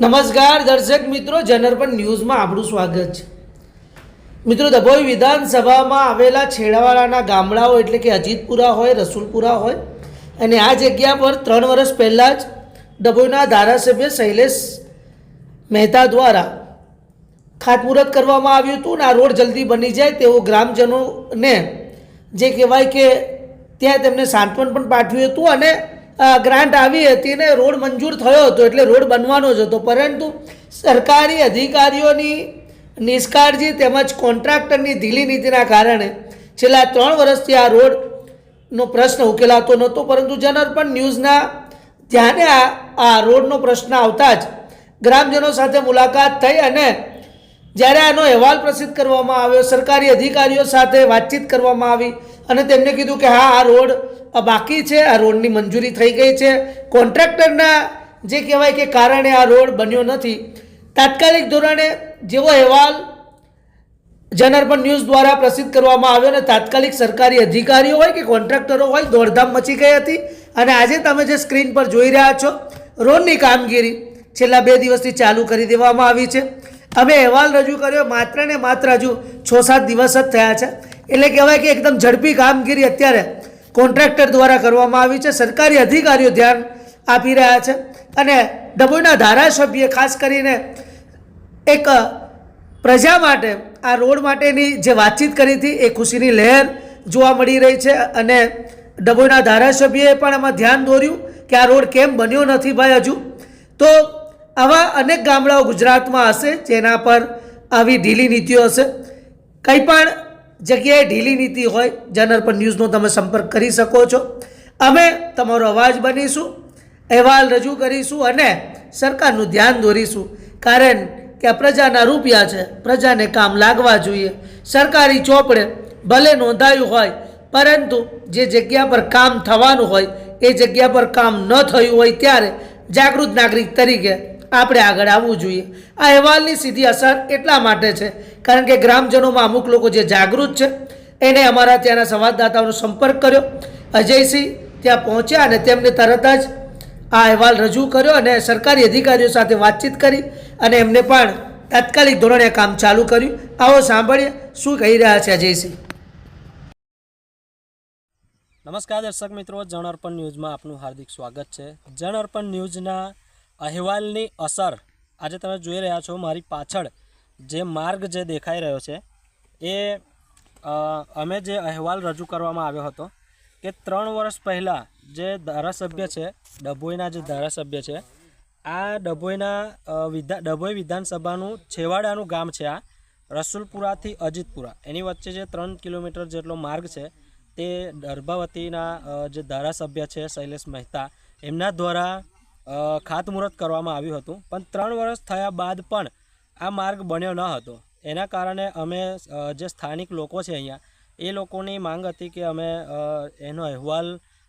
નમસ્કાર દર્શક મિત્રો, જનરપણ ન્યૂઝમાં આપણું સ્વાગત છે. મિત્રો, દભોઈ વિધાનસભામાં આવેલા છેડાવાળાના ગામડાઓ એટલે કે અજીતપુરા હોય, રસુલપુરા હોય, અને આ જગ્યા પર ત્રણ વર્ષ પહેલાં જ ડભોઈના ધારાસભ્ય શૈલેષ મહેતા દ્વારા ખાતમુહૂર્ત કરવામાં આવ્યું હતું અને આ રોડ જલ્દી બની જાય તેવું ગ્રામજનોને જે કહેવાય કે ત્યાં તેમને સાંત્વન પણ પાઠવ્યું હતું અને ગ્રાન્ટ આવી હતી ને રોડ મંજૂર થયો હતો એટલે રોડ બનવાનો જ હતો. પરંતુ સરકારી અધિકારીઓની નિષ્કાળજી તેમજ કોન્ટ્રાક્ટરની ઢીલી નીતિના કારણે છેલ્લા ત્રણ વર્ષથી આ રોડનો પ્રશ્ન ઉકેલાતો નહોતો. પરંતુ જનઅર્પણ ન્યૂઝના ધ્યાને આ રોડનો પ્રશ્ન આવતા જ ગ્રામજનો સાથે મુલાકાત થઈ અને જ્યારે આનો અહેવાલ પ્રસિદ્ધ કરવામાં આવ્યો, સરકારી અધિકારીઓ સાથે વાતચીત કરવામાં આવી અને તેમને કીધું કે હા, આ રોડ બાકી છે, આ રોડની મંજૂરી થઈ ગઈ છે. કોન્ટ્રાક્ટરના જે કહેવાય કે કારણે આ રોડ બન્યો નથી, તાત્કાલિક ધોરણે જેવો અહેવાલ જનરપણ ન્યૂઝ દ્વારા પ્રસિદ્ધ કરવામાં આવ્યો અને તાત્કાલિક સરકારી અધિકારીઓ હોય કે કોન્ટ્રાક્ટરો હોય, દોડધામ મચી ગઈ હતી. અને આજે તમે જે સ્ક્રીન પર જોઈ રહ્યા છો, રોડની કામગીરી છેલ્લા બે દિવસથી ચાલુ કરી દેવામાં આવી છે. અમે અહેવાલ રજૂ કર્યો, માત્ર ને માત્ર હજુ છ સાત દિવસ જ થયા છે. એટલે કહેવાય કે એકદમ ઝડપી કામગીરી અત્યારે કોન્ટ્રાક્ટર દ્વારા કરવામાં આવી છે. સરકારી અધિકારીઓ ધ્યાન આપી રહ્યા છે અને ડભોઈના ધારાસભ્ય ખાસ કરીને એક પ્રજા માટે આ રોડ માટેની જે વાતચીત કરી હતી એ ખુશીની લહેર જોવા મળી રહી છે અને ડભોઈના ધારાસભ્યએ પણ એમાં ધ્યાન દોર્યું કે આ રોડ કેમ બન્યો નથી ભાઈ હજુ. તો આવા અનેક ગામડાઓ ગુજરાતમાં હશે જેના પર આવી ઢીલી નીતિઓ હશે. કંઈ પણ જગ્યાએ ઢીલી નીતિ હોય જનર પર ન્યૂઝનો તમે સંપર્ક કરી શકો છો. અમે તમારો અવાજ બનીશું, અહેવાલ રજૂ કરીશું અને સરકારનું ધ્યાન દોરીશું. કારણ કે આ પ્રજાના રૂપિયા છે, પ્રજાને કામ લાગવા જોઈએ. સરકારી ચોપડે ભલે નોંધાયું હોય, પરંતુ જે જગ્યા પર કામ થવાનું હોય, એ જગ્યા પર કામ ન થયું હોય ત્યારે જાગૃત નાગરિક તરીકે આપણે આગળ આવવું જોઈએ. આ અહેવાલની સીધી અસર એટલા માટે છે, કારણ કે ગ્રામજનોમાં અમુક લોકો જે જાગૃત છે, એને અમારા ત્યાંના સંવાદદાતાઓનો સંપર્ક કર્યો. અજયસિંહ ત્યાં પહોંચ્યા અને તેમને તરત જ આ અહેવાલ રજૂ કર્યો અને સરકારી અધિકારીઓ સાથે વાતચીત કરી અને એમને પણ તાત્કાલિક ધોરણે કામ ચાલુ કર્યું. આવો સાંભળીએ શું કહી રહ્યા છે અજયસિંહ. નમસ્કાર દર્શક મિત્રો જણ અર્પણ ન્યૂઝમાં આપનું હાર્દિક સ્વાગત છે. જણ અર્પણ ન્યૂઝના અહેવાલની અસર. આજે તમે જોઈ રહ્યા છો મારી પાછળ જે માર્ગ જે દેખાઈ રહ્યો છે, એ અમે જે અહેવાલ રજૂ કરવામાં આવ્યો હતો કે ત્રણ વર્ષ પહેલાં જે ધારાસભ્ય છે, ડભોઈના જે ધારાસભ્ય છે, આ ડભોઈના વિધા, ડભોઈ વિધાનસભાનું છેવાડાનું ગામ છે આ, રસુલપુરાથી અજીતપુરા. એની વચ્ચે જે ત્રણ કિલોમીટર જેટલો માર્ગ છે, તે ગર્ભાવતીના જે ધારાસભ્ય છે, શૈલેષ મહેતા, એમના દ્વારા ખાતમુહૂર્ત કરવામાં આવ્યું હતું. પણ ત્રણ વર્ષ થયા બાદ પણ આ માર્ગ બન્યો ન હતો. એના કારણે અમે જે સ્થાનિક લોકો છે અહીંયા, એ લોકોની માંગ હતી કે અમે એનો અહેવાલ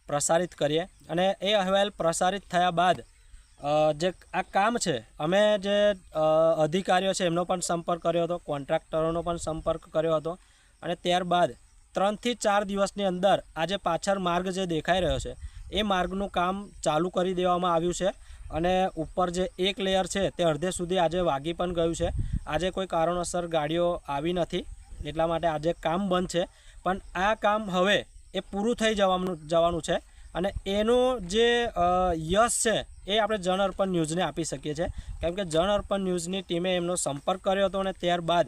પ્રસારિત કરીએ. અને એ અહેવાલ પ્રસારિત થયા બાદ જે આ કામ છે, અમે જે અધિકારીઓ છે એમનો પણ સંપર્ક કર્યો હતો, કોન્ટ્રાક્ટરોનો પણ સંપર્ક કર્યો હતો. અને ત્યારબાદ ત્રણથી ચાર દિવસની અંદર આજે પાછળ માર્ગ જે દેખાઈ રહ્યો છે એ માર્ગનું કામ ચાલુ કરી દેવામાં આવ્યું છે અને ઉપર જે એક લેયર છે તે અડધે સુધી આજે વાગી પણ ગયું છે. આજે કોઈ કારણોસર ગાડીઓ આવી નથી, એટલા માટે આજે કામ બંધ છે. પણ આ કામ હવે એ પૂરું થઈ જવાનું જવાનું છે અને એનું જે યશ છે એ આપણે જન અર્પણ ન્યૂઝને આપી શકીએ છીએ. કેમ કે જન અર્પણ ન્યૂઝની ટીમે એમનો સંપર્ક કર્યો હતો અને ત્યારબાદ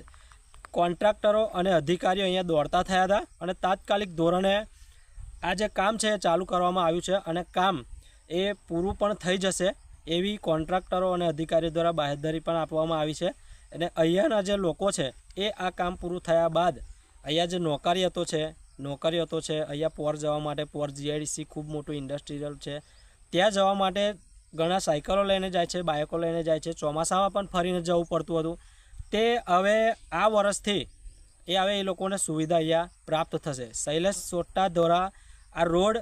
કોન્ટ્રાક્ટરો અને અધિકારીઓ અહીંયા દોડતા થયા હતા અને તાત્કાલિક ધોરણે આ જે કામ છે એ ચાલુ કરવામાં આવ્યું છે અને કામ એ પૂરું પણ થઈ જશે એવી કોન્ટ્રાક્ટરો અને અધિકારીઓ દ્વારા બાહેધરી પણ આપવામાં આવી છે. અને અહીંયાના જે લોકો છે એ આ કામ પૂરું થયા બાદ અહીંયા જે નોકરીયતો છે નોકરીયતો છે, અહીંયા પોર જવા માટે પોર જીઆઈડીસી ખૂબ મોટું ઇન્ડસ્ટ્રીયલ છે, ત્યાં જવા માટે ઘણા સાયકલો લઈને જાય છે, બાઇકો લઈને જાય છે, ચોમાસામાં પણ ફરીને જવું પડતું હતું. તે હવે આ વર્ષથી એ હવે એ લોકોને સુવિધા અહીંયા પ્રાપ્ત થશે. શૈલેષ સોટ્ટા દ્વારા આ રોડ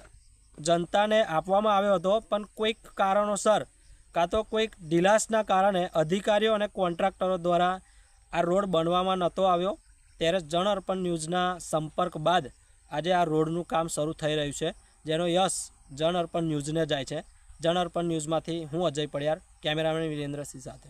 જનતાને આપવામાં આવ્યો હતો, પણ કોઈક કારણોસર કાં તો કોઈક ઢીલાસના કારણે અધિકારીઓ અને કોન્ટ્રાક્ટરો દ્વારા આ રોડ બનવામાં નહોતો આવ્યો. ત્યારે જન અર્પણ ન્યૂઝના સંપર્ક બાદ આજે આ રોડનું કામ શરૂ થઈ રહ્યું છે, જેનો યશ જન અર્પણ ન્યૂઝને જાય છે. જન અર્પણ ન્યૂઝમાંથી હું અજય પડિયાર, કેમેરામેન વિરેન્દ્રસિંહ સાથે.